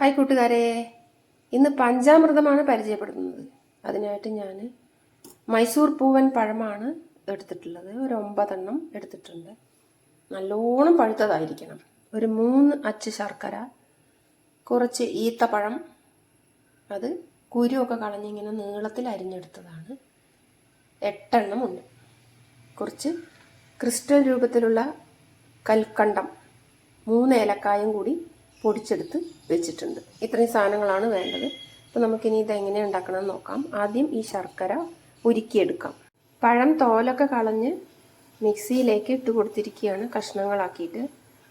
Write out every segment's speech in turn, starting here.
Hi കൂട്ടുകാരെ. ഇന്ന് പഞ്ചാമൃതമാണ് പരിചയപ്പെടുത്തുന്നത്. അതിനായിട്ട് ഞാൻ മൈസൂർ പൂവൻ പഴമാണ് എടുത്തിട്ടുള്ളത്. ഒരു ഒമ്പതെണ്ണം എടുത്തിട്ടുണ്ട്. നല്ലോണം പഴുത്തതായിരിക്കണം. ഒരു മൂന്ന് അച്ച് ശർക്കര കുറച്ച് ഈത്തപ്പഴം അത് കുരുവൊക്കെ കളഞ്ഞിങ്ങനെ നീളത്തിൽ അരിഞ്ഞെടുത്തതാണ്. എട്ടെണ്ണം ഉണ്ട്. കുറച്ച് ക്രിസ്റ്റൽ രൂപത്തിലുള്ള കൽക്കണ്ടം മൂന്ന് ഏലക്കായും കൂടി പൊടിച്ചെടുത്ത് വെച്ചിട്ടുണ്ട്. ഇത്രയും സാധനങ്ങളാണ് വേണ്ടത്. അപ്പോൾ നമുക്കിനി ഇത് എങ്ങനെ ഉണ്ടാക്കണമെന്ന് നോക്കാം. ആദ്യം ഈ ശർക്കര ഉരുക്കിയെടുക്കാം. പഴം തോലൊക്കെ കളഞ്ഞ് മിക്സിയിലേക്ക് ഇട്ട് കൊടുത്തിരിക്കുകയാണ് കഷ്ണങ്ങളാക്കിയിട്ട്.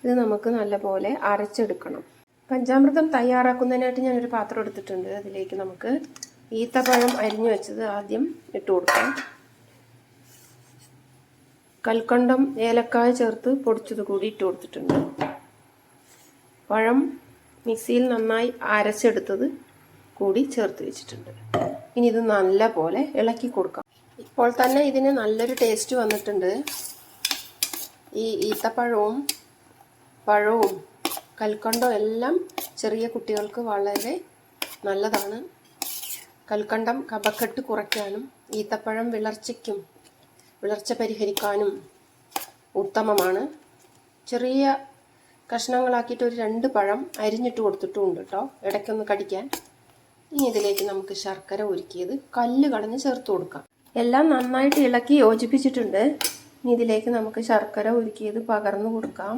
ഇത് നമുക്ക് നല്ലപോലെ അരച്ചെടുക്കണം. പഞ്ചാമൃതം തയ്യാറാക്കുന്നതിനായിട്ട് ഞാനൊരു പാത്രം എടുത്തിട്ടുണ്ട്. അതിലേക്ക് നമുക്ക് ഈത്തപ്പഴം അരിഞ്ഞു വെച്ചത് ആദ്യം ഇട്ട് കൊടുക്കാം. കൽക്കണ്ടം ഏലക്കായ ചേർത്ത് പൊടിച്ചത് കൂടി ഇട്ട് കൊടുത്തിട്ടുണ്ട്. പഴം മിക്സിയിൽ നന്നായി അരച്ചെടുത്തത് കൂടി ചേർത്ത് വെച്ചിട്ടുണ്ട്. ഇനി ഇത് നല്ല പോലെ ഇളക്കി കൊടുക്കാം. ഇപ്പോൾ തന്നെ ഇതിന് നല്ലൊരു ടേസ്റ്റ് വന്നിട്ടുണ്ട്. ഈ ഈത്തപ്പഴവും പഴവും കൽക്കണ്ടവും എല്ലാം ചെറിയ കുട്ടികൾക്ക് വളരെ നല്ലതാണ്. കൽക്കണ്ടം കപക്കെട്ട് കുറയ്ക്കാനും ഈത്തപ്പഴം വിളർച്ചയ്ക്കും വിളർച്ച പരിഹരിക്കാനും ഉത്തമമാണ്. ചെറിയ കഷ്ണങ്ങളാക്കിയിട്ട് ഒരു രണ്ട് പഴം അരിഞ്ഞിട്ട് കൊടുത്തിട്ടുമുണ്ട് കേട്ടോ ഇടയ്ക്കൊന്ന് കടിക്കാൻ. ഇനി ഇതിലേക്ക് നമുക്ക് ശർക്കര ഒരുക്കിയത് കല്ല് കളഞ്ഞ് ചേർത്ത് കൊടുക്കാം. എല്ലാം നന്നായിട്ട് ഇളക്കി യോജിപ്പിച്ചിട്ടുണ്ട്. ഇനി ഇതിലേക്ക് നമുക്ക് ശർക്കര ഒരുക്കിയത് പകർന്നു കൊടുക്കാം.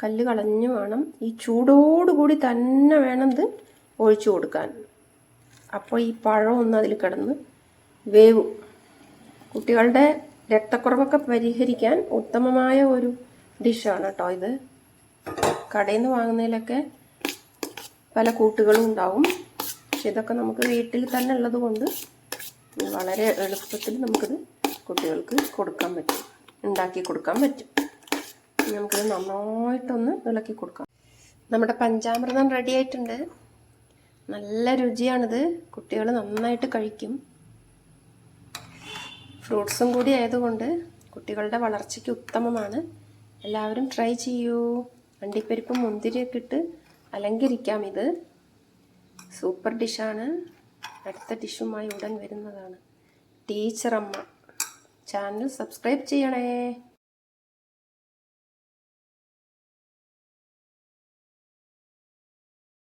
കല്ല് കളഞ്ഞു വേണം. ഈ ചൂടോടുകൂടി തന്നെ വേണം ഇത് ഒഴിച്ചു കൊടുക്കാൻ. അപ്പോൾ ഈ പഴം ഒന്ന് അതിൽ കിടന്ന് വേവും. കുട്ടികളുടെ രക്തക്കുറവൊക്കെ പരിഹരിക്കാൻ ഉത്തമമായ ഒരു ഡിഷാണ് കേട്ടോ ഇത്. കടയിൽ നിന്ന് വാങ്ങുന്നതിലൊക്കെ പല കൂട്ടുകളും ഉണ്ടാവും. പക്ഷെ ഇതൊക്കെ നമുക്ക് വീട്ടിൽ തന്നെ ഉള്ളത് കൊണ്ട് വളരെ എളുപ്പത്തിൽ നമുക്കിത് കുട്ടികൾക്ക് കൊടുക്കാൻ പറ്റും. ഉണ്ടാക്കി കൊടുക്കാൻ പറ്റും. നമുക്കിത് നന്നായിട്ടൊന്ന് ഇളക്കി കൊടുക്കാം. നമ്മുടെ പഞ്ചാമൃതം റെഡി ആയിട്ടുണ്ട്. നല്ല രുചിയാണിത്. കുട്ടികൾ നന്നായിട്ട് കഴിക്കും. ഫ്രൂട്ട്സും കൂടി ആയതുകൊണ്ട് കുട്ടികളുടെ വളർച്ചയ്ക്ക് ഉത്തമമാണ്. എല്ലാവരും ട്രൈ ചെയ്യൂ. അണ്ടിപ്പരിപ്പും മുന്തിരിയൊക്കെ ഇട്ട് അലങ്കരിക്കാം ഇത് സൂപ്പർ ഡിഷാണ്. അടുത്ത ഡിഷുമായി ഉടൻ വരുന്നതാണ്. ടീച്ചറമ്മ. ചാനൽ സബ്സ്ക്രൈബ് ചെയ്യണേ.